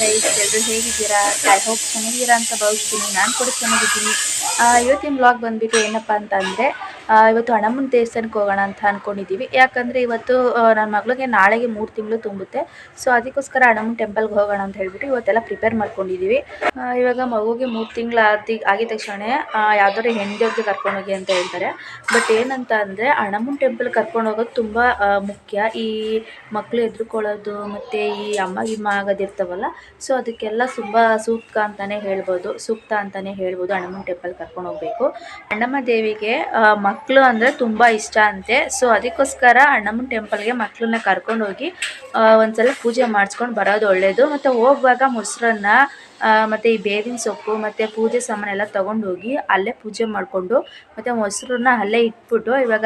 Guys ಎಲ್ಲರೂ ಹೇಗಿದ್ದೀರಾ? I hope ಚೆನ್ನಾಗಿದ್ದೀರಾ ಅಂತ ಭಾವಿಸ್ತೀನಿ. ನಾನು ಕೂಡ ಚೆನ್ನಾಗಿದ್ದೀನಿ. ಇವತ್ತಿನ ಬ್ಲಾಗ್ ಬಂದ್ಬಿಟ್ಟು ಏನಪ್ಪ ಅಂತ ಅಂದರೆ ಇವತ್ತು ಹಣಮ್ಮನ ದೇವಸ್ಥಾನಕ್ಕೆ ಹೋಗೋಣ ಅಂತ ಅಂದ್ಕೊಂಡಿದ್ದೀವಿ ಯಾಕಂದರೆ ಇವತ್ತು ನನ್ನ ಮಗಳಿಗೆ ನಾಳೆಗೆ ಮೂರು ತಿಂಗಳು ತುಂಬುತ್ತೆ. ಸೊ ಅದಕ್ಕೋಸ್ಕರ ಹಣಮ್ಮನ ಟೆಂಪಲ್ಗೆ ಹೋಗೋಣ ಅಂತ ಹೇಳ್ಬಿಟ್ಟು ಇವತ್ತೆಲ್ಲ ಪ್ರಿಪೇರ್ ಮಾಡ್ಕೊಂಡಿದ್ದೀವಿ. ಇವಾಗ ಮಗುಗೆ ಮೂರು ತಿಂಗಳು ಆದಿ, ಆಗಿದ ತಕ್ಷಣ ಯಾವ್ದಾದ್ರು ಹೆಣ್ಣಿಗೆ ಕರ್ಕೊಂಡು ಹೋಗಿ ಅಂತ ಹೇಳ್ತಾರೆ. ಬಟ್ ಏನಂತ ಅಂದರೆ ಹಣಮ್ಮನ ಟೆಂಪಲ್ ಕರ್ಕೊಂಡು ಹೋಗೋದು ತುಂಬ ಮುಖ್ಯ. ಈ ಮಕ್ಕಳು ಎದ್ರುಕೊಳ್ಳೋದು ಮತ್ತು ಈ ಅಮ್ಮ ಗಿಮ್ಮ ಆಗೋದಿರ್ತಾವಲ್ಲ ಸೊ ಅದಕ್ಕೆಲ್ಲ ತುಂಬ ಸೂಕ್ತ ಅಂತಲೇ ಹೇಳ್ಬೋದು, ಸೂಕ್ತ ಅಂತಲೇ ಹೇಳ್ಬೋದು ಅಣ್ಣಮ್ಮನ ಟೆಂಪಲ್ ಕರ್ಕೊಂಡು ಹೋಗಬೇಕು. ಅಣ್ಣಮ್ಮ ದೇವಿಗೆ ಮಕ್ಕಳು ಅಂದರೆ ತುಂಬ ಇಷ್ಟ ಅಂತೆ. ಸೊ ಅದಕ್ಕೋಸ್ಕರ ಅಣ್ಣಮ್ಮನ ಟೆಂಪಲ್ಗೆ ಮಕ್ಕಳನ್ನ ಕರ್ಕೊಂಡು ಹೋಗಿ ಆ, ಒಂದ್ಸಲ ಪೂಜೆ ಮಾಡಿಸ್ಕೊಂಡು ಬರೋದು ಒಳ್ಳೆಯದು ಮತ್ತು ಹೋಗುವಾಗ ಮೊಸರನ್ನ ಮತ್ತು ಈ ಬೇವಿನ ಸೊಪ್ಪು ಮತ್ತು ಪೂಜೆ ಸಾಮಾನೆಲ್ಲ ತೊಗೊಂಡೋಗಿ ಅಲ್ಲೇ ಪೂಜೆ ಮಾಡಿಕೊಂಡು ಮತ್ತು ಮೊಸರನ್ನ ಅಲ್ಲೇ ಇಟ್ಬಿಟ್ಟು ಇವಾಗ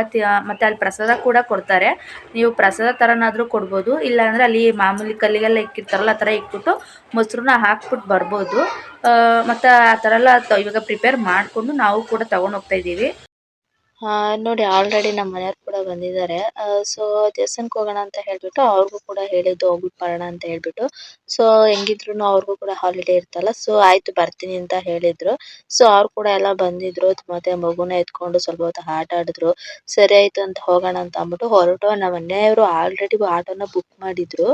ಮತ್ತೆ ಅಲ್ಲಿ ಪ್ರಸಾದ ಕೂಡ ಕೊಡ್ತಾರೆ. ನೀವು ಪ್ರಸಾದ ಥರನಾದರೂ ಕೊಡ್ಬೋದು. ಇಲ್ಲಾಂದರೆ ಅಲ್ಲಿ ಮಾಮೂಲಿ ಕಲ್ಲಿಗೆಲ್ಲ ಇಕ್ಕಿರ್ತಾರಲ್ಲ ಆ ಥರ ಇಟ್ಬಿಟ್ಟು ಮೊಸರನ್ನ ಹಾಕ್ಬಿಟ್ಟು ಬರ್ಬೋದು. ಮತ್ತು ಆ ಥರ ಎಲ್ಲ ಇವಾಗ ಪ್ರಿಪೇರ್ ಮಾಡಿಕೊಂಡು ನಾವು ಕೂಡ ತಗೊಂಡು ಹೋಗ್ತಾ ಇದ್ದೀವಿ. ಆ, ನೋಡಿ ಆಲ್ರೆಡಿ ನಮ್ಮ ಮನೆಯವರು ಕೂಡ ಬಂದಿದ್ದಾರೆ. ಸೊ ದೇವಸ್ಥಾನಕ್ಕೆ ಹೋಗೋಣ ಅಂತ ಹೇಳ್ಬಿಟ್ಟು ಅವ್ರಿಗೂ ಕೂಡ ಹೇಳಿದ್ದು ಹೋಗ್ಬಿಟ್ಟು ಬರೋಣ ಅಂತ ಹೇಳ್ಬಿಟ್ಟು. ಸೊ ಹೆಂಗಿದ್ರು ಅವ್ರಿಗೂ ಕೂಡ ಹಾಲಿಡೇ ಇರುತ್ತಲ್ಲ ಸೊ ಆಯ್ತು ಬರ್ತೀನಿ ಅಂತ ಹೇಳಿದ್ರು. ಸೊ ಅವ್ರು ಕೂಡ ಎಲ್ಲ ಬಂದಿದ್ರು ಮತ್ತೆ ಮಗುನ ಎತ್ಕೊಂಡು ಸ್ವಲ್ಪ ಹೊತ್ತು ಆಟ ಆಡಿದ್ರು. ಸರಿ ಆಯ್ತು ಅಂತ ಹೋಗೋಣ ಅಂತ ಅಂದ್ಬಿಟ್ಟು ಹೊರಟು. ನಮ್ ಮನೆಯವರು ಆಲ್ರೆಡಿ ಆಟೋನ ಬುಕ್ ಮಾಡಿದ್ರು.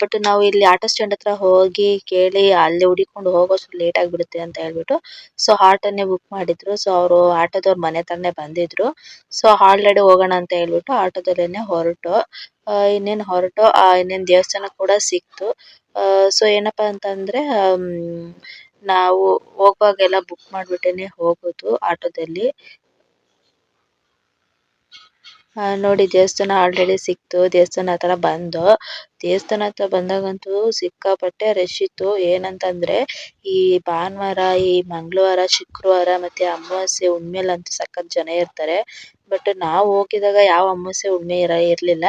ಬಟ್ ನಾವು ಇಲ್ಲಿ ಆಟೋ ಸ್ಟ್ಯಾಂಡ್ ಹತ್ರ ಹೋಗಿ ಕೇಳಿ ಅಲ್ಲಿ ಹುಡಿಕೊಂಡು ಹೋಗೋಷ್ಟು ಲೇಟ್ ಆಗ್ಬಿಡುತ್ತೆ ಅಂತ ಹೇಳ್ಬಿಟ್ಟು ಸೊ ಆಟೋನೇ ಬುಕ್ ಮಾಡಿದ್ರು. ಸೊ ಅವರು ಆಟೋದವ್ರ ಮನೆ ತರನೇ ಬಂದಿದ್ರು. ಸೊ ಆಲ್ರೆಡಿ ಹೋಗೋಣ ಅಂತ ಹೇಳ್ಬಿಟ್ಟು ಆಟೋ ದಲ್ಲೇನೆ ಹೊರಟು ಇನ್ನೇನ್ ಹೊರಟು? ಆ, ಇನ್ನೇನ್ ದೇವಸ್ಥಾನ ಕೂಡ ಸಿಕ್ತು. ಸೊ ಏನಪ್ಪಾ ಅಂತಂದ್ರೆ ಆಮ್, ನಾವು ಹೋಗುವಾಗೆಲ್ಲ ಬುಕ್ ಮಾಡ್ಬಿಟ್ಟೇನೆ ಹೋಗೋದು ಆಟೋದಲ್ಲಿ. ಆ, ನೋಡಿ ದೇವಸ್ಥಾನ ಆಲ್ರೆಡಿ ಸಿಕ್ತು. ದೇವಸ್ಥಾನ ಹತ್ರ ಬಂದು ದೇವಸ್ಥಾನ ಹತ್ರ ಬಂದಾಗಂತೂ ಸಿಕ್ಕಾಪಟ್ಟೆ ರಶ್ ಇತ್ತು. ಏನಂತಂದ್ರೆ ಈ ಭಾನುವಾರ ಈ ಮಂಗಳವಾರ ಶುಕ್ರವಾರ ಮತ್ತೆ ಅಮಾವಾಸ್ಯೆ ಹುಣ್ಮೆಲಂತೂ ಸಖತ್ ಜನ ಇರ್ತಾರೆ. ಬಟ್ ನಾವು ಹೋಗಿದಾಗ ಯಾವ ಅಮಾವಾಸ್ಯೆ, ಹುಣ್ಣಿಮೆ ಇರ, ಇರ್ಲಿಲ್ಲ.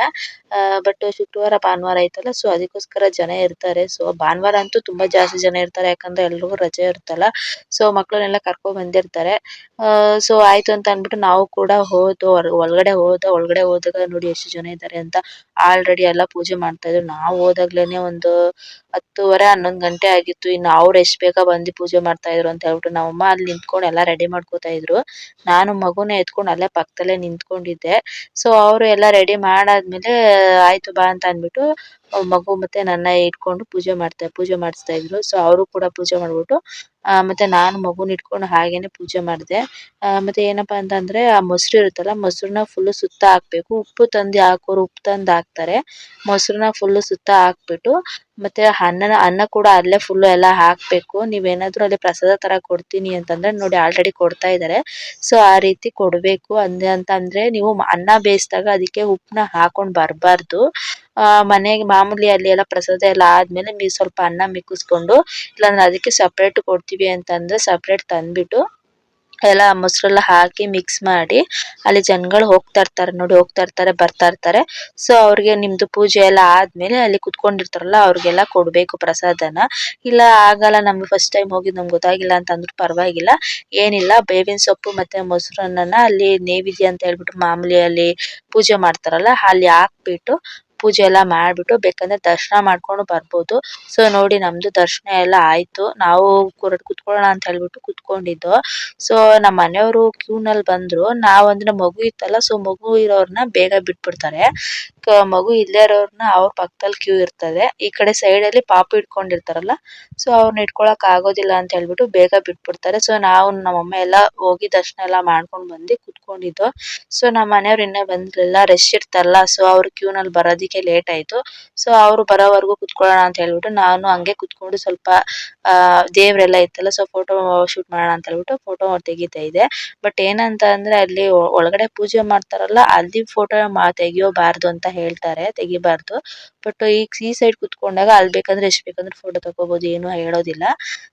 ಬಟ್ ಶುಕ್ರವಾರ, ಭಾನುವಾರ ಐತಲ್ಲ ಸೊ ಅದಕ್ಕೋಸ್ಕರ ಜನ ಇರ್ತಾರೆ. ಸೊ ಭಾನುವಾರ ಅಂತೂ ತುಂಬಾ ಜಾಸ್ತಿ ಜನ ಇರ್ತಾರೆ, ಯಾಕಂದ್ರೆ ಎಲ್ಲರಿಗೂ ರಜೆ ಇರುತ್ತಲ್ಲ. ಸೊ ಮಕ್ಕಳನ್ನೆಲ್ಲ ಕರ್ಕೊಂಡ್ ಬಂದಿರ್ತಾರೆ. ಸೊ ಆಯ್ತು ಅಂತ ಅಂದ್ಬಿಟ್ಟು ನಾವು ಕೂಡ ಹೋದ್ ಒಳಗಡೆ ಹೋದ, ಒಳಗಡೆ ಹೋದಾಗ ನೋಡಿ ಎಷ್ಟು ಜನ ಇದ್ದಾರೆ ಅಂತ ಆಲ್ರೆಡಿ ಎಲ್ಲ ಪೂಜೆ ಮಾಡ್ತಾ ಇದ್ರು. ನಾವು ಹೋದಾಗ್ಲೇನೆ ಒಂದು ಹತ್ತುವರೆ, ಹನ್ನೊಂದು ಗಂಟೆ ಆಗಿತ್ತು. ಇನ್ನು ಅವ್ರು ಎಷ್ಟ್ ಬೇಗ ಬಂದಿ ಪೂಜೆ ಮಾಡ್ತಾ ಇದ್ರು ಅಂತ ಹೇಳ್ಬಿಟ್ಟು ನಮ್ಮಮ್ಮ ಅಲ್ಲಿ ನಿಂತ್ಕೊಂಡು ಎಲ್ಲ ರೆಡಿ ಮಾಡ್ಕೊತಾ ಇದ್ರು. ನಾನು ಮಗುನ ಎತ್ಕೊಂಡು ಅಲ್ಲೇ ಪಕ್ಕದಲ್ಲೇ ನಿಂತ್ಕೊಂಡಿದ್ದೆ. ಸೊ ಅವರು ಎಲ್ಲ ರೆಡಿ ಮಾಡಾದ್ಮೇಲೆ, ಆಯ್ತು ಬಾ ಅಂತ ಅಂದ್ಬಿಟ್ಟು ಮಗು ಮತ್ತೆ ನನ್ನ ಇಟ್ಕೊಂಡು ಪೂಜೆ ಮಾಡ್ತಾ ಪೂಜೆ ಮಾಡಿಸ್ತಾ ಇದ್ರು. ಸೊ ಅವರು ಕೂಡ ಪೂಜೆ ಮಾಡ್ಬಿಟ್ಟು ಆ, ಮತ್ತೆ ನಾನು ಮಗುನ ಇಟ್ಕೊಂಡು ಹಾಗೇನೆ ಪೂಜೆ ಮಾಡಿದೆ. ಮತ್ತೆ ಏನಪ್ಪಾ ಅಂತಂದ್ರೆ ಆ ಮೊಸರು ಇರುತ್ತಲ್ಲ ಮೊಸರನ್ನ ಫುಲ್ ಸುತ್ತ ಹಾಕ್ಬೇಕು. ಉಪ್ಪು ತಂದಿ ಹಾಕೋರು ಉಪ್ಪು ತಂದು ಹಾಕ್ತಾರೆ. ಮೊಸರನ್ನ ಫುಲ್ ಸುತ್ತ ಹಾಕ್ಬಿಟ್ಟು ಮತ್ತೆ ಅನ್ನನ ಅನ್ನ ಕೂಡ ಅಲ್ಲೇ ಫುಲ್ ಎಲ್ಲ ಹಾಕ್ಬೇಕು. ನೀವೇನಾದ್ರೂ ಅಲ್ಲಿ ಪ್ರಸಾದ ತರ ಕೊಡ್ತೀನಿ ಅಂತಂದ್ರೆ ನೋಡಿ ಆಲ್ರೆಡಿ ಕೊಡ್ತಾ ಇದಾರೆ. ಸೊ ಆ ರೀತಿ ಕೊಡ್ಬೇಕು. ಅಂದೆ ಅಂತ ಅಂದ್ರೆ ನೀವು ಅನ್ನ ಬೇಯಿಸಿದಾಗ ಅದಕ್ಕೆ ಉಪ್ಪನ್ನ ಹಾಕೊಂಡ್ ಬರ್ಬಾರ್ದು. ಆ, ಮನೆಗೆ ಮಾಮೂಲಿ ಅಲ್ಲಿ ಎಲ್ಲ ಪ್ರಸಾದ ಎಲ್ಲ ಆದ್ಮೇಲೆ ಸ್ವಲ್ಪ ಅನ್ನ ಮಿಕ್ಕಿಸ್ಕೊಂಡು, ಇಲ್ಲಾಂದ್ರೆ ಅದಕ್ಕೆ ಸಪರೇಟ್ ಕೊಡ್ತೀವಿ ಅಂತಂದ್ರೆ ಸಪ್ರೇಟ್ ತಂದ್ಬಿಟ್ಟು ಎಲ್ಲ ಮೊಸರೆಲ್ಲ ಹಾಕಿ ಮಿಕ್ಸ್ ಮಾಡಿ, ಅಲ್ಲಿ ಜನಗಳು ಹೋಗ್ತಾ ಇರ್ತಾರೆ ನೋಡಿ, ಹೋಗ್ತಾ ಇರ್ತಾರೆ, ಬರ್ತಾ ಇರ್ತಾರೆ. ಸೊ ಅವ್ರಿಗೆ ನಿಮ್ದು ಪೂಜೆ ಎಲ್ಲ ಆದ್ಮೇಲೆ ಅಲ್ಲಿ ಕುತ್ಕೊಂಡಿರ್ತಾರಲ್ಲ, ಅವ್ರಿಗೆಲ್ಲ ಕೊಡ್ಬೇಕು ಪ್ರಸಾದನ. ಇಲ್ಲ, ಆಗಲ್ಲ, ನಮ್ಗೆ ಫಸ್ಟ್ ಟೈಮ್ ಹೋಗಿದ್ ನಮ್ಗೆ ಗೊತ್ತಾಗಿಲ್ಲ ಅಂತ ಅಂದ್ರೂ ಪರವಾಗಿಲ್ಲ. ಏನಿಲ್ಲ, ಬೇವಿನ ಸೊಪ್ಪು ಮತ್ತೆ ಮೊಸರನ್ನ ಅಲ್ಲಿ ನೇವಿದ್ಯ ಅಂತ ಹೇಳ್ಬಿಟ್ಟು ಮಾಮೂಲಿ ಅಲ್ಲಿ ಪೂಜೆ ಮಾಡ್ತಾರಲ್ಲ, ಅಲ್ಲಿ ಹಾಕ್ಬಿಟ್ಟು ಪೂಜೆ ಎಲ್ಲ ಮಾಡ್ಬಿಟ್ಟು ಬೇಕಂದ್ರೆ ದರ್ಶನ ಮಾಡ್ಕೊಂಡು ಬರ್ಬೋದು. ಸೊ ನೋಡಿ ನಮ್ದು ದರ್ಶನ ಎಲ್ಲ ಆಯ್ತು. ನಾವು ಕುತ್ಕೊಳ್ಳೋಣ ಅಂತ ಹೇಳ್ಬಿಟ್ಟು ಕುತ್ಕೊಂಡಿದ್ದು. ಸೊ ನಮ್ಮ ಮನೆಯವರು ಕ್ಯೂ ನಲ್ಲಿ ಬಂದ್ರು. ನಾವ್ ಅಂದ್ರೆ ಮಗು ಇತ್ತಲ್ಲ ಸೊ ಮಗು ಇರೋರ್ನ ಬೇಗ ಬಿಟ್ಬಿಡ್ತಾರೆ. ಮಗು ಇಲ್ಲೇ ಇರೋರ್ನ ಅವ್ರ ಪಕ್ಕದಲ್ಲಿ ಕ್ಯೂ ಇರ್ತದೆ. ಈ ಕಡೆ ಸೈಡ್ ಅಲ್ಲಿ ಪಾಪ ಇಟ್ಕೊಂಡಿರ್ತಾರಲ್ಲ ಸೊ ಅವ್ರನ್ನ ಇಟ್ಕೊಳಕ್ ಆಗೋದಿಲ್ಲ ಅಂತ ಹೇಳ್ಬಿಟ್ಟು ಬೇಗ ಬಿಟ್ಬಿಡ್ತಾರೆ. ಸೊ ನಾವು ನಮ್ಮಮ್ಮ ಎಲ್ಲ ಹೋಗಿ ದರ್ಶನ ಎಲ್ಲ ಮಾಡ್ಕೊಂಡ್ ಬಂದಿ ಕುತ್ಕೊಂಡಿದ್ದು. ಸೊ ನಮ್ಮ ಮನೆಯವ್ರು ಇನ್ನ ಬಂದಿರ್ಲಿಲ್ಲ ರಶ್ ಇರ್ತಾರಲ್ಲ ಸೊ ಅವ್ರು ಕ್ಯೂ ನಲ್ಲಿ ಬರೋದಿಕ್ಕೆ ಲೇಟ್ ಆಯ್ತು. ಸೊ ಅವ್ರು ಬರೋವರೆಗೂ ಕುತ್ಕೊಳ್ಳೋಣ ಅಂತ ಹೇಳ್ಬಿಟ್ಟು ನಾನು ಹಂಗೆ ಕುತ್ಕೊಂಡು ಸ್ವಲ್ಪ, ಆ, ದೇವ್ರೆಲ್ಲ ಇತ್ತಲ್ಲ ಸೊ ಫೋಟೋ ಶೂಟ್ ಮಾಡೋಣ ಅಂತ ಹೇಳ್ಬಿಟ್ಟು ಫೋಟೋ ತೆಗಿತಾ ಇದ್ದೆ. ಬಟ್ ಏನಂತ ಅಂದ್ರೆ ಅಲ್ಲಿ ಒಳಗಡೆ ಪೂಜೆ ಮಾಡ್ತಾರಲ್ಲ, ಅಲ್ಲಿ ಫೋಟೋ ತೆಗಿಯೋಬಾರ್ದು ಅಂತ ಹೇಳ್ತಾರೆ, ತೆಗಿಬಾರ್ದು. ಬಟ್ ಈ ಸೈಡ್ ಕುತ್ಕೊಂಡಾಗ ಅಲ್ಲಿ ಬೇಕಂದ್ರೆ ಎಷ್ಟ್ ಬೇಕಂದ್ರೆ ಫೋಟೋ ತಗೋಬಹುದು ಏನು ಹೇಳೋದಿಲ್ಲ.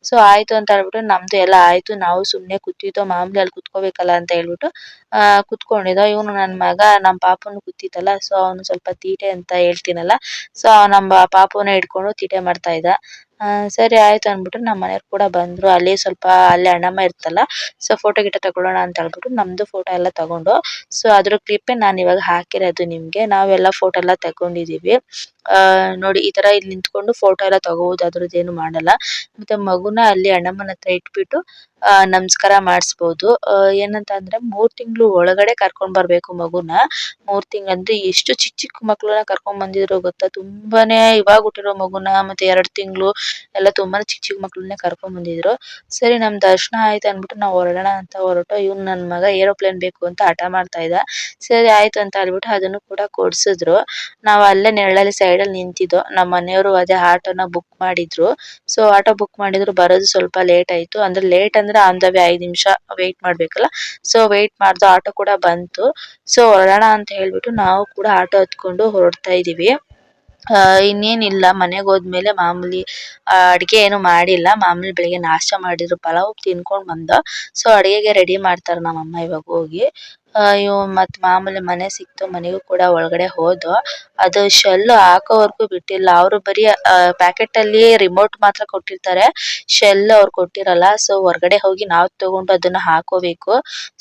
ಸೊ ಆಯ್ತು ಅಂತ ಹೇಳ್ಬಿಟ್ಟು ನಮ್ದು ಎಲ್ಲ ಆಯ್ತು. ನಾವು ಸುಮ್ನೆ ಕೂತಿದ್ದೋ, ಮಾಮೂಲಿ ಅಲ್ಲಿ ಕುತ್ಕೋಬೇಕಲ್ಲ ಅಂತ ಹೇಳ್ಬಿಟ್ಟು, ಆ, ಕುತ್ಕೊಂಡಿದ್ದೋ, ಇವನು ನನ್ ಮಗ, ನಮ್ ಪಾಪುನು ಕೂತಿತ್ತಲ್ಲ ಸೊ ಅವ್ನು ಸ್ವಲ್ಪ ತೀಟೆ ಅಂತ ಹೇಳ್ತೀನಲ್ಲ. ಸೊ ನಮ್ಮ ಪಾಪುನ ಹಿಡ್ಕೊಂಡು ತೀಟೆ ಮಾಡ್ತಾ ಇದ್ದ. ಸರಿ ಆಯ್ತು ಅಂದ್ಬಿಟ್ಟು ನಮ್ಮ ಮನೆಯವರು ಕೂಡ ಬಂದ್ರು. ಅಲ್ಲಿ ಸ್ವಲ್ಪ ಅಲ್ಲಿ ಅಣ್ಣಮ್ಮ ಇರ್ತಲ್ಲ ಸೊ ಫೋಟೋ ಗೀಟೋ ತಗೊಳ್ಳೋಣ ಅಂತ ಹೇಳ್ಬಿಟ್ಟು ನಮ್ದು ಫೋಟೋ ಎಲ್ಲ ತಗೊಂಡು ಸೊ ಅದ್ರ ಕ್ಲಿಪ್ಪೇ ನಾನು ಇವಾಗ ಹಾಕಿರೋದು ನಿಮ್ಗೆ. ನಾವೆಲ್ಲ ಫೋಟೋ ಎಲ್ಲ ತಗೊಂಡಿದೀವಿ. ಆ, ನೋಡಿ, ಈ ತರ ಇಲ್ಲಿ ನಿಂತ್ಕೊಂಡು ಫೋಟೋ ಎಲ್ಲ ತಗೋಬಹುದು ಅದ್ರದ್ದು ಏನು ಮಾಡಲ್ಲ. ಮತ್ತೆ ಮಗುನ ಅಲ್ಲಿ ಅಣ್ಣಮ್ಮನ ಹತ್ರ ಇಟ್ಬಿಟ್ಟು ಆ, ನಮಸ್ಕಾರ ಮಾಡ್ಸಬಹುದು ಏನಂತ ಅಂದ್ರೆ ಮೂರ್ ತಿಂಗಳು ಒಳಗಡೆ ಕರ್ಕೊಂಡ್ ಬರ್ಬೇಕು ಮಗುನ. ಮೂರ್ ತಿಂಗಳು ಅಂದ್ರೆ ಎಷ್ಟು ಚಿಕ್ ಚಿಕ್ ಮಕ್ಕಳನ್ನ ಕರ್ಕೊಂಡ್ ಬಂದಿದ್ರು ಗೊತ್ತಾ? ತುಂಬಾನೇ ಇವಾಗ ಹುಟ್ಟಿರೋ ಮಗುನ ಮತ್ತೆ ಎರಡ್ ತಿಂಗಳು ಎಲ್ಲ ತುಂಬಾನೇ ಚಿಕ್ ಚಿಕ್ ಮಕ್ಕಳನ್ನ ಕರ್ಕೊಂಡ್ ಬಂದಿದ್ರು. ಸರಿ ನಮ್ ದರ್ಶನ ಆಯ್ತು ಅಂದ್ಬಿಟ್ಟು ನಾವು ಹೊರಡೋಣ ಅಂತ ಹೊರಟು ಇವ್ನ್ ನನ್ ಮಗ ಏರೋಪ್ಲೇನ್ ಬೇಕು ಅಂತ ಹಠ ಮಾಡ್ತಾ ಇದ್ದ. ಸರಿ, ಆಯ್ತು ಅಂತ ಹೇಳ್ಬಿಟ್ಟು ಅದನ್ನು ಕೂಡ ಕೊಡ್ಸಿದ್ರು. ನಾವ್ ಅಲ್ಲೇ ನೆರಳಲ್ಲಿ ಸೈಡ್ ಅಲ್ಲಿ ನಿಂತಿದ್ದೋ ನಮ್ಮ ಮನೆಯವರು ಅದೇ ಆಟೋನ ಬುಕ್ ಮಾಡಿದ್ರು. ಸೊ ಆಟೋ ಬುಕ್ ಮಾಡಿದ್ರು, ಬರೋದು ಸ್ವಲ್ಪ ಲೇಟ್ ಆಯ್ತು. ಅಂದ್ರೆ ಲೇಟ್ ಅಂದ್ರೆ ಆನ್ ದ ವೇ ಐದು ನಿಮಿಷ ವೇಟ್ ಮಾಡ್ಬೇಕಲ್ಲ? ಸೊ ವೇಟ್ ಮಾಡ್ದು ಆಟೋ ಕೂಡ ಬಂತು. ಸೊ ಹೊರಡೋಣ ಅಂತ ಹೇಳ್ಬಿಟ್ಟು ನಾವು ಕೂಡ ಆಟೋ ಹತ್ಕೊಂಡು ಹೊರಡ್ತಾ ಇದೀವಿ. ಇನ್ನೇನಿಲ್ಲ, ಮನೆಗೆ ಹೋದ್ಮೇಲೆ ಮಾಮೂಲಿ ಅಡ್ಗೆ ಏನು ಮಾಡಿಲ್ಲ. ಮಾಮೂಲಿ ಬೆಳಿಗ್ಗೆ ನಾಷ್ಟ ಮಾಡಿದ್ರು, ಪಲಾವ್ ತಿನ್ಕೊಂಡ್ ಬಂದ. ಸೊ ಅಡಿಗೆಗೆ ರೆಡಿ ಮಾಡ್ತಾರ ನಮ್ಮಮ್ಮ ಇವಾಗ ಹೋಗಿ. ಇವ್ ಮತ್ ಮಾಮೂಲಿ ಮನೆ ಸಿಕ್ತು, ಮನೆಗೂ ಕೂಡ ಒಳಗಡೆ ಹೋದೋ ಅದು ಶೆಲ್ ಹಾಕೋವರೆಗೂ ಬಿಟ್ಟಿಲ್ಲ. ಅವರು ಬರೀ ಪ್ಯಾಕೆಟ್ ಅಲ್ಲಿ ರಿಮೋಟ್ ಮಾತ್ರ ಕೊಟ್ಟಿರ್ತಾರೆ. ಶೆಲ್ ಅವರು ಕೊಟ್ಟಿರಲ್ಲ ಸೊ ಹೊರಗಡೆ ಹೋಗಿ ನಾವು ತಗೊಂಡು ಅದನ್ನ ಹಾಕೋಬೇಕು.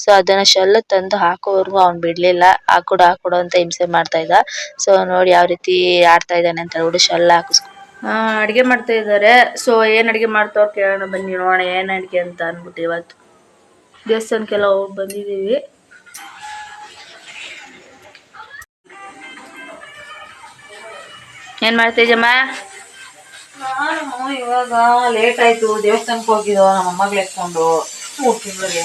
ಸೊ ಅದನ್ನ ಶೆಲ್ ತಂದು ಹಾಕೋವರೆಗೂ ಅವ್ನು ಬಿಡ್ಲಿಲ್ಲ. ಹಾಕೊಡು ಹಾಕೊಡು ಅಂತ ಹಿಂಸೆ ಮಾಡ್ತಾ ಇದ್ದ. ಸೊ ನೋಡಿ ಯಾವ ರೀತಿ ಆಡ್ತಾ ಇದ್ದಾನೆ ಅಂತ ಹೇಳ್ಬಿಟ್ಟು ಶೆಲ್ ಹಾಕಿಸ್ಕೊ ಅಡ್ಗೆ ಮಾಡ್ತಾ ಇದ್ದಾರೆ. ಸೊ ಏನ್ ಅಡಿಗೆ ಮಾಡ್ತಾವ್ ಕೇಳೋಣ, ಬನ್ನಿ ನೋಡೋಣ, ಏನ್ ಅಡಿಗೆ ಅಂತ ಅನ್ಬಿಟ್ಟು ಇವತ್ತು. ದೇವಸ್ಥಾನಕ್ಕೆಲ್ಲ ಹೋಗಿ ಬಂದಿದೀವಿ ಏನ್ ಮಾಡ್ತಾ ಇದೀಯಮ್ಮ ನಾನು ಇವಾಗ ಲೇಟ್ ಆಯ್ತು ದೇವಸ್ಥಾನಕ್ಕೆ ಹೋಗಿದ್ದೋ ನಮ್ಮ ಅಮ್ಮಗ್ ಎತ್ಕೊಂಡು ತಿಂಗಳಿಗೆ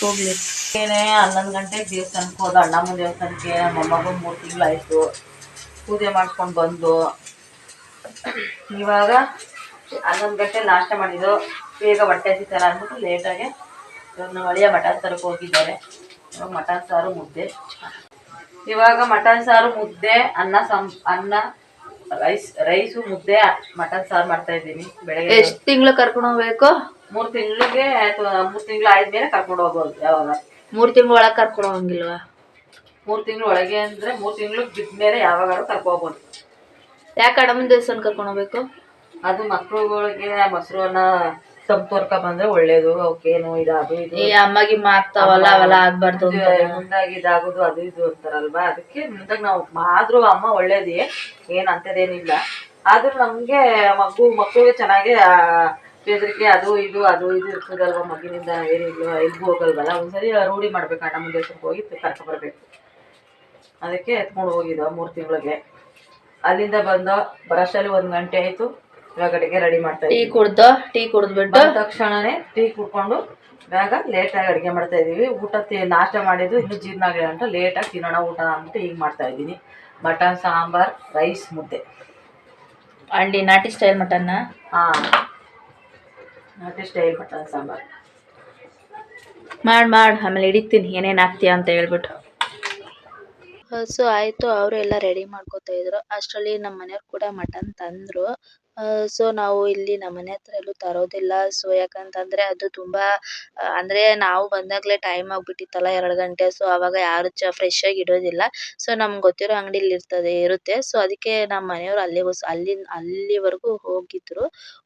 ಹೋಗ್ಲಿ? ಏನೇ ಹನ್ನೊಂದು ಗಂಟೆಗೆ ದೇವಸ್ಥಾನಕ್ಕೆ ಹೋದ ಅಣ್ಣಮ್ಮನ ದೇವಸ್ಥಾನಕ್ಕೆ ನಮ್ಮ ಅಮ್ಮಗೂ ಮೂರು ತಿಂಗಳಾಯ್ತು. ಪೂಜೆ ಮಾಡ್ಕೊಂಡು ಬಂದು. ಇವಾಗ ಹನ್ನೊಂದು ಗಂಟೆ ನಾಷ್ಟ ಮಾಡಿದ್ದು. ಬೇಗ ಹೊಟ್ಟೆ ಸಿಗ್ತಾರ ಅಂದ್ಬಿಟ್ಟು ಲೇಟಾಗಿ ಇವಾಗ ನಮ್ಮ ಅಳಿಯ ಮಟನ್ ಸಾರಕ್ಕೆ ಹೋಗಿದ್ದಾರೆ. ಇವಾಗ ಮಟನ್ ಸಾರು ಮುದ್ದೆ. ಇವಾಗ ಮಟನ್ ಸಾರು ಮುದ್ದೆ ಅನ್ನ ಸಂ ಅನ್ನ ರೈಸ್ ರೈಸು ಮುದ್ದೆ ಮಟನ್ ಸಾರು ಮಾಡ್ತಾ ಇದ್ದೀನಿ ಬೆಳಗ್ಗೆ. ಎಷ್ಟ್ ತಿಂಗಳು ಕರ್ಕೊಂಡು ಹೋಗ್ಬೇಕು? ಮೂರು ತಿಂಗಳಿಗೆ ಅಥವಾ ಮೂರು ತಿಂಗಳು ಆದ್ಮೇಲೆ ಕರ್ಕೊಂಡು ಹೋಗ್ಬೋದು ಯಾವಾಗ. ಮೂರ್ ತಿಂಗಳ ಒಳಗ್ ಕರ್ಕೊಂಡು ಹೋಗಂಗಿಲ್ವಾ? ಮೂರು ತಿಂಗಳು ಒಳಗೆ ಅಂದ್ರೆ ಮೂರು ತಿಂಗಳು ಬಿದ್ಮೇಲೆ ಯಾವಾಗಾದ್ರೂ ಕರ್ಕೊ ಹೋಗ್ಬೋದು. ಯಾಕೆ ಅಡಮನ್ ದೇವಸ್ಥಾನ ಕರ್ಕೊಂಡು ಹೋಗ್ಬೇಕು? ಅದು ಮಕ್ಳುಗಳಿಗೆ ಮೊಸರು ತಂಪು ಬಂದ್ರೆ ಒಳ್ಳೇದು ಅವಕ್ಕೇನು ಇದು ಅದು ಇದು. ಈ ಅಮ್ಮಗೆ ಅವೆಲ್ಲ ಆಗ್ಬಾರ್ದು ಮುಂದಾಗಿ ಇದಾಗೋದು ಅದು ಇದು ಅಂತಾರಲ್ವಾ? ಅದಕ್ಕೆ ಮುಂದಾಗ ನಾವು ಆದ್ರೂ ಅಮ್ಮ ಒಳ್ಳೇದೇ ಏನ್ ಅಂತದೇನಿಲ್ಲ. ಆದ್ರೂ ನಮ್ಗೆ ಮಗು ಮಕ್ಕಳಿಗೆ ಚೆನ್ನಾಗಿ ಬೆದರಿಕೆ ಅದು ಇದು ಅದು ಇದು ಇರ್ತದಲ್ವ ಮಗಿನಿಂದ ಏನಿಲ್ಲ ಎಲ್ಗೂ ಹೋಗಲ್ವಲ್ಲ? ಒಂದ್ಸರಿ ರೂಢಿ ಮಾಡ್ಬೇಕು ಅಣ್ಣ ಮುಂದೆ ಹೋಗಿ ಕರ್ಕ ಬರ್ಬೇಕು. ಅದಕ್ಕೆ ಎತ್ಕೊಂಡು ಹೋಗಿದ್ದೋ ಮೂರು ತಿಂಗಳಿಗೆ. ಅಲ್ಲಿಂದ ಬಂದು ಬ್ರಷಲ್ಲಿ ಒಂದು ಗಂಟೆ ಆಯ್ತು. ಇವಾಗ ಅಡಿಗೆ ರೆಡಿ ಮಾಡ್ತಾ ಟೀ ಕುಡ್ದ ಟೀ ಕುಡ್ದು ಬಿಟ್ಟು ತಕ್ಷಣನೇ ಟೀ ಕುಡ್ಕೊಂಡು ಬೇಗ ಲೇಟಾಗಿ ಅಡುಗೆ ಮಾಡ್ತಾ ಇದೀವಿ ಊಟ ತಿ ನಾಷ್ಟ ಮಾಡಿದ್ದು ಇನ್ನೂ ಜೀರ್ಣ ಆಗಿಲ್ಲ ಅಂತ ಲೇಟಾಗಿ ತಿನ್ನೋಣ ಊಟ ಅಂದ್ಬಿಟ್ಟು ಈಗ ಮಾಡ್ತಾ ಇದ್ದೀನಿ. ಮಟನ್ ಸಾಂಬಾರ್ ರೈಸ್ ಮುದ್ದೆ. ಅಂಡಿ ನಾಟಿ ಸ್ಟೈಲ್ ಮಟನ್ನ? ಹಾಂ. ನಾಟಿ ಸ್ಟೈಲ್ ಮಟನ್ ಸಾಂಬಾರ್. ಮಾಡಿ ಮಾಡಿ ಆಮೇಲೆ ಹಿಡಿತೀನಿ. ಏನೇನು ಹಾಕ್ತೀಯ ಅಂತ ಹೇಳ್ಬಿಟ್ಟು. ಸೊ ಆಯ್ತು. ಅವರು ಎಲ್ಲ ರೆಡಿ ಮಾಡ್ಕೊತಾ ಇದ್ರು. ಅಷ್ಟರಲ್ಲಿ ನಮ್ಮ ಮನೆಯವ್ರು ಕೂಡ ಮಟನ್ ತಂದ್ರು. ಸೊ ನಾವು ಇಲ್ಲಿ ನಮ್ಮ ಮನೆ ಹತ್ರ ಎಲ್ಲೂ ತರೋದಿಲ್ಲ. ಸೊ ಯಾಕಂತಂದ್ರೆ ಅದು ತುಂಬಾ ಅಂದ್ರೆ ನಾವು ಬಂದಾಗ್ಲೇ ಟೈಮ್ ಆಗ್ಬಿಟ್ಟಿತ್ತಲ್ಲ ಎರಡು ಗಂಟೆ. ಸೊ ಅವಾಗ ಯಾರು ಚ ಫ್ರೆಶ್ ಆಗಿ ಇಡೋದಿಲ್ಲ. ಸೊ ನಮಗೆ ಗೊತ್ತಿರೋ ಅಂಗಡಿಲಿ ಇರ್ತದೆ, ಇರುತ್ತೆ. ಸೊ ಅದಕ್ಕೆ ನಮ್ಮ ಮನೆಯವರು ಅಲ್ಲಿ ಅಲ್ಲಿ, ಅಲ್ಲಿವರೆಗೂ ಹೋಗಿದ್ರು.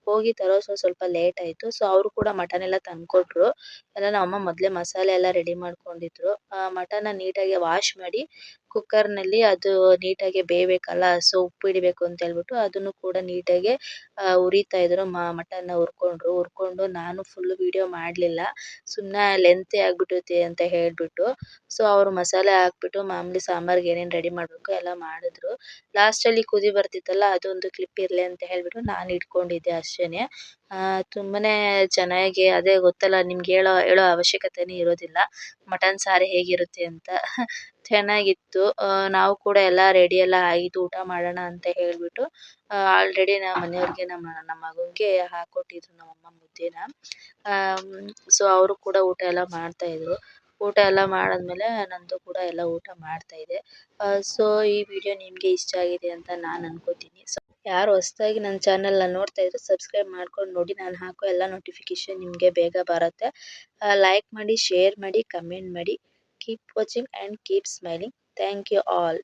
ಹೋಗಿ ತರೋ ಸೊ ಸ್ವಲ್ಪ ಲೇಟ್ ಆಯ್ತು. ಸೊ ಅವರು ಕೂಡ ಮಟನ್ ಎಲ್ಲ ತಂದ್ಕೊಟ್ರು. ಎಲ್ಲ ನಮ್ಮಮ್ಮ ಮೊದ್ಲೇ ಮಸಾಲೆ ಎಲ್ಲ ರೆಡಿ ಮಾಡ್ಕೊಂಡಿದ್ರು. ಆ ಮಟನ್ನ ನೀಟಾಗಿ ವಾಶ್ ಮಾಡಿ ಕುಕ್ಕರ್ನಲ್ಲಿ ಅದು ನೀಟಾಗಿ ಬೇಯಬೇಕಲ್ಲ ಸೊ ಉಪ್ಪು ಹಿಡಿಬೇಕು ಅಂತ ಹೇಳ್ಬಿಟ್ಟು ಅದನ್ನು ಕೂಡ ನೀಟಾಗಿ ಉರಿತಾ ಇದ್ರು. ನ ಹುರ್ಕೊಂಡ್ರು. ಹುರ್ಕೊಂಡು ನಾನು ಫುಲ್ ವಿಡಿಯೋ ಮಾಡ್ಲಿಲ್ಲ. ಸುಮ್ನೆ ಲೆಂತಿ ಆಗ್ಬಿಟ್ಟೈತಿ ಅಂತ ಹೇಳ್ಬಿಟ್ಟು ಸೊ ಅವ್ರು ಮಸಾಲೆ ಹಾಕ್ಬಿಟ್ಟು ಮಾಮೂಲಿ ಸಾಂಬಾರ್ಗೆ ಏನೇನ್ ರೆಡಿ ಮಾಡ್ಬೇಕು ಎಲ್ಲ ಮಾಡಿದ್ರು. ಲಾಸ್ಟ್ ಅಲ್ಲಿ ಕುದಿ ಬರ್ತಿತ್ತಲ್ಲ, ಅದೊಂದು ಕ್ಲಿಪ್ ಇರ್ಲಿ ಅಂತ ಹೇಳ್ಬಿಟ್ಟು ನಾನು ಇಟ್ಕೊಂಡಿದ್ದೆ ಅಷ್ಟೇನೆ. ಆ, ತುಂಬಾನೇ ಚೆನ್ನಾಗಿ ಅದೇ ಗೊತ್ತಲ್ಲ, ನಿಮ್ಗೆ ಹೇಳೋ ಹೇಳೋ ಅವಶ್ಯಕತೆನೇ ಇರೋದಿಲ್ಲ. ಮಟನ್ ಸಾರು ಹೇಗಿರುತ್ತೆ ಅಂತ. ಚೆನ್ನಾಗಿತ್ತು. ನಾವು ಕೂಡ ಎಲ್ಲ ರೆಡಿ ಎಲ್ಲ ಆಗಿದ್ದು ಊಟ ಮಾಡೋಣ ಅಂತ ಹೇಳ್ಬಿಟ್ಟು ಆಲ್ರೆಡಿ ನಮ್ಮ ಮನೆಯವರಿಗೆ ನಮ್ಮ ನಮ್ಮ ಮಗನಿಗೆ ಹಾಕೊಟ್ಟಿದ್ರು ನಮ್ಮಮ್ಮ ಮುದ್ದೆನ. ಸೊ ಅವರು ಕೂಡ ಊಟ ಎಲ್ಲ ಮಾಡ್ತಾ ಇದ್ರು. ಊಟ ಎಲ್ಲ ಮಾಡಾದ್ಮೇಲೆ ನಂದು ಕೂಡ ಎಲ್ಲ ಊಟ ಮಾಡ್ತಾ ಇದೆ. ಸೊ ಈ ವಿಡಿಯೋ ನಿಮಗೆ ಇಷ್ಟ ಆಗಿದೆ ಅಂತ ನಾನು ಅನ್ಕೋತೀನಿ. ಯಾರು ಹೊಸದಾಗಿ ನನ್ನ ಚಾನೆಲ್ನ ನೋಡ್ತಾ ಇದ್ರೆ ಸಬ್ಸ್ಕ್ರೈಬ್ ಮಾಡ್ಕೊಂಡು ನೋಡಿ. ನಾನು ಹಾಕೋ ಎಲ್ಲ ನೋಟಿಫಿಕೇಶನ್ ನಿಮಗೆ ಬೇಗ ಬರುತ್ತೆ. ಲೈಕ್ ಮಾಡಿ ಶೇರ್ ಮಾಡಿ ಕಮೆಂಟ್ ಮಾಡಿ. Keep watching and keep smiling thank you all